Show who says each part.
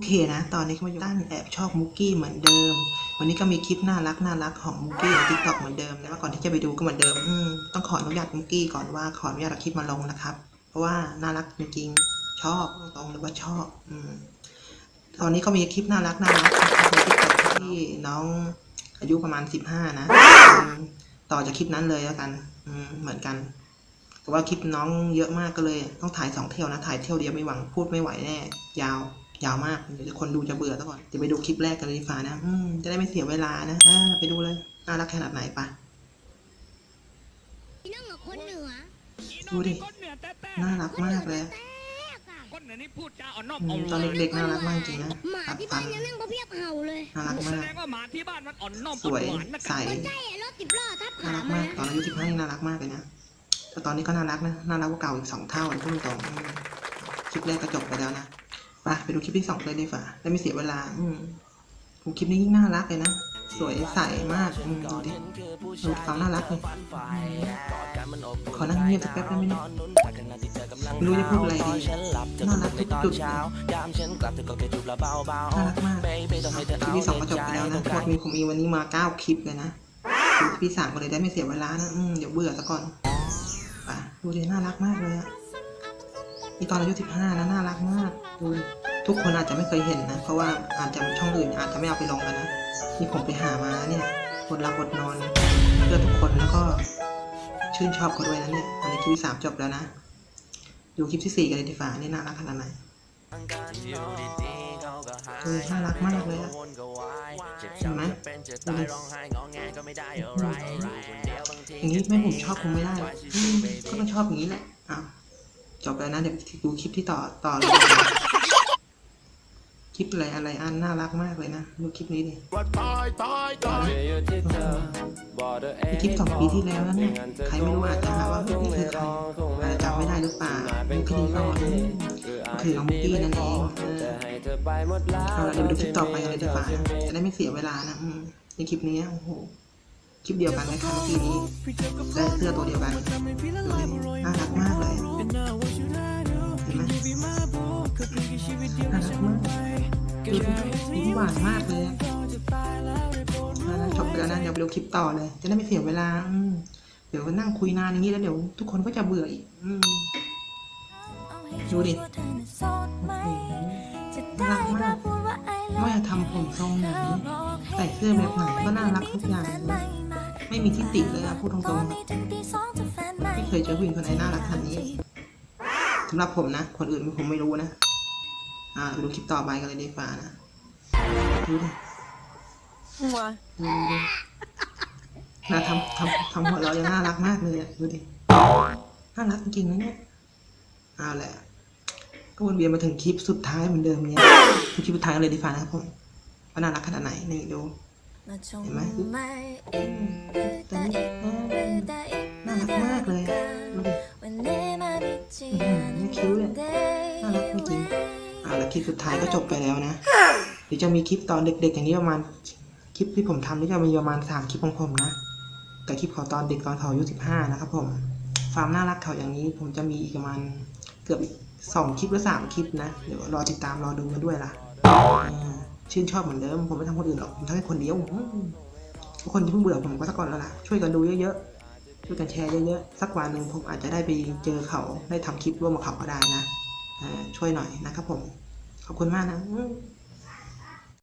Speaker 1: โอเคนะ ตอนนี้เขามาอยู่ตั้งแอบชอบมุกกี้เหมือนเดิม วันนี้ก็มีคลิปน่ารักน่ารักของมุกกี้ในทิกตอกเหมือนเดิมแต่ว่าก่อนที่จะไปดูก็เหมือนเดิมอืต้องขออนุญาตมุกกี้ก่อนว่าขออนุญาตเอาคลิปมาลงนะครับ เพราะว่าน่ารักจริงๆชอบตรงๆเลยว่าชอบอืมตอนนี้ก็มีคลิปน่ารักน่ารักในทิกตอกที่น้องอายุประมาณสิบห้านะต่อจากคลิปนั้นเลยแล้วกัน อืมเหมือนกันแต่ว่าคลิปน้องเยอะมากก็เลย ต้องถ่ายสองเที่ยวนะถ่ายเที่ยวเดียวไม่หวังพูดไม่ไหวแน่ยาว ยาวมากเดี๋ยวคนดูจะเบื่อซะก่อนเดี๋ยวไปดูคลิปแรกกันเลยดีฟ้านะอืมจะได้ไม่เสียเวลานะอ่าไปดูเลยน่ารักขนาดไหนปะ
Speaker 2: พี่น้องกับคนเหนือ
Speaker 1: ดูดิ
Speaker 3: ก้นเหนือแต๊ะ
Speaker 1: น่ารักมากเลย
Speaker 2: แตกอะ
Speaker 3: ก้นเหนือนี่พูดจาอ่อนนอบ
Speaker 1: อื
Speaker 3: อ่อ
Speaker 1: ม
Speaker 3: น
Speaker 1: ตอนเด็กๆน่ารักมากจริงนะ
Speaker 2: หมา
Speaker 1: ตัด
Speaker 2: ที่
Speaker 1: ฟั
Speaker 2: บ้านนยังนั่งก็เพียบเห่าเลย
Speaker 1: น่ารัก
Speaker 3: แส
Speaker 1: มา
Speaker 3: ด
Speaker 1: ก
Speaker 3: งว่าหมาที่บ้านมันอ่อนน้อม
Speaker 1: สวย
Speaker 3: อ่อนหวานนะ
Speaker 1: ใส
Speaker 2: ใช่อะรถติดล้อทับ
Speaker 1: น่า
Speaker 2: ขา
Speaker 1: รัก
Speaker 2: มา
Speaker 1: มากตอนอายุสิบห้านี่น่ารักมากเลยนะแต่ตอนนี้ก็น่ารักนะน่ารักกว่าเก่าอีกสองเท่าพูดตรงๆอืมคลิปแรกก็จบไปแล้วนะไปไปดูคลิปที่สองเลยดีกว่าได้วไม่เสียเวลา อืมคลิปนี้ยิ่งน่ารักเลยนะ สวยใสมากอืมดูดิดูความน่ารักเลยขอนั่งเงียบสักแป๊บได้ไหมเนี่ยไม่รู้จะพูดอะไรดีน่ารักทุกจุดเลยน่ารักมากคลิปที่สองก็จบไปแล้วนะพวกมีผมมีวันนี้มาเก้าคลิปเลยนะคลิปที่สามก็เลยได้ไม่เสียเวลานะอืมเดี๋ยวเบื่อซะก่อนไปดูดิน่ารักมากเลยอะ นี่ตอนอายุสิบห้านะน่ารักมากดูทุกคนอาจจะไม่เคยเห็นนะ เพราะว่าอาจจะช่องอื่นอาจจะไม่เอาไปลงกันนะนี่ผมไปหามาเนี่ยคนรับบทนอน เพื่อทุกคนแล้วก็ชื่นชอบเขาด้วยนะเนี่ยอันนี้คลิปที่สามจบแล้วนะ ดูคลิปที่สี่กันเลยดีกว่านี่น่ารักขนาดไหนเออน่ารักมากเลยอะเห็นไหมดูอย่างนี้แม่ผมชอบคงไม่ได้ก็ต้องชอบอย่างนี้แหละอ้าว จบแล้วนะ เดี๋ยวดูคลิปที่ต่อต่อเลยคลิปอะไรอะไรอันน่ารักมากเลยนะดูคลิปนี้ดิมีคลิปสองปีที่แล้วนะเนี่ยใครไม่รู้อาจจะหาว่านี่คือใครอาจจะจำไม่ได้หรือเปล่ามุกคดีก็อืมก็คือน้องตี้นั่นเองเอเอาละเดี๋ยวดูคลิปต่อไปเลยดีกว่าจะได้ไม่เสียเวลานะในคลิปนี้โอ้โหคลิปเดียวกันไหมคะเมื่อกี้นี้ได้เสื้อตัวเดียวกัน มากดูดิยิ้มหวานมากเลยอะเอาละจบแล้วนะเดี๋ยวไปดูคลิปต่อเลย จะได้ไม่เสียเวลา เดี๋ยวนั่งคุยนานอย่างนี้แล้วเดี๋ยวทุกคนก็จะเบื่ออีกอืมดูดิน่ารักมากว่าจะทำผมทรงไหนใส่เสื้อแบบไหนก็น่ารักทุกอย่างเลยไม่มีที่ติเลยอะพูดตรงๆไม่เคยเจอผู้หญิงคนไหนน่ารักขนาดนี้สำหรับผมนะ คนอื่นผมไม่รู้นะ อ่าไปดูคลิปต่อไปกันเลยดีกว่านะดูดิดูดิน่าทำทำทำหัวเราะยังน่ารักมากเลยอะดูดิน่ารักจริงๆนะเนี่ยเอาแหละก็วนเวียนมาถึงคลิปสุดท้ายเหมือนเดิมเนี่ยคลิปสุดท้ายกันเลยดีกว่านะครับผมว่าน่ารักขนาดไหนนี่ดูเห็นไหมตอนนี้น่ารักมากเลยอะดูดิไม่คิ้วเลย คลิปสุดท้ายก็จบไปแล้วนะเดี๋ยวจะมีคลิปตอนเด็ก ๆ อย่างนี้ประมาณคลิปที่ผมทำนี่จะมีประมาณสามคลิปของผมนะแต่คลิปขอตอนเด็กตอนเขาอายุสิบห้านะครับผมความน่ารักเขาอย่างนี้ผมจะมีอีกประมาณเกือบสองคลิปหรือสามคลิปนะเดี๋ยวรอติดตามรอดูกันด้วยล่ะชื่นชอบเหมือนเดิมผมไม่ทำคนอื่นหรอกผมทำให้คนเดียวทุกคนที่เพิ่งเบื่อผมก็สักก่อนแล้วล่ะช่วยกันดูเยอะๆช่วยกันแชร์เยอะๆสักวันหนึ่งผมอาจจะได้ไปเจอเขาได้ทำคลิปร่วมกับเขาก็ได้นะช่วยหน่อยนะครับผม ขอบคุณมากนะ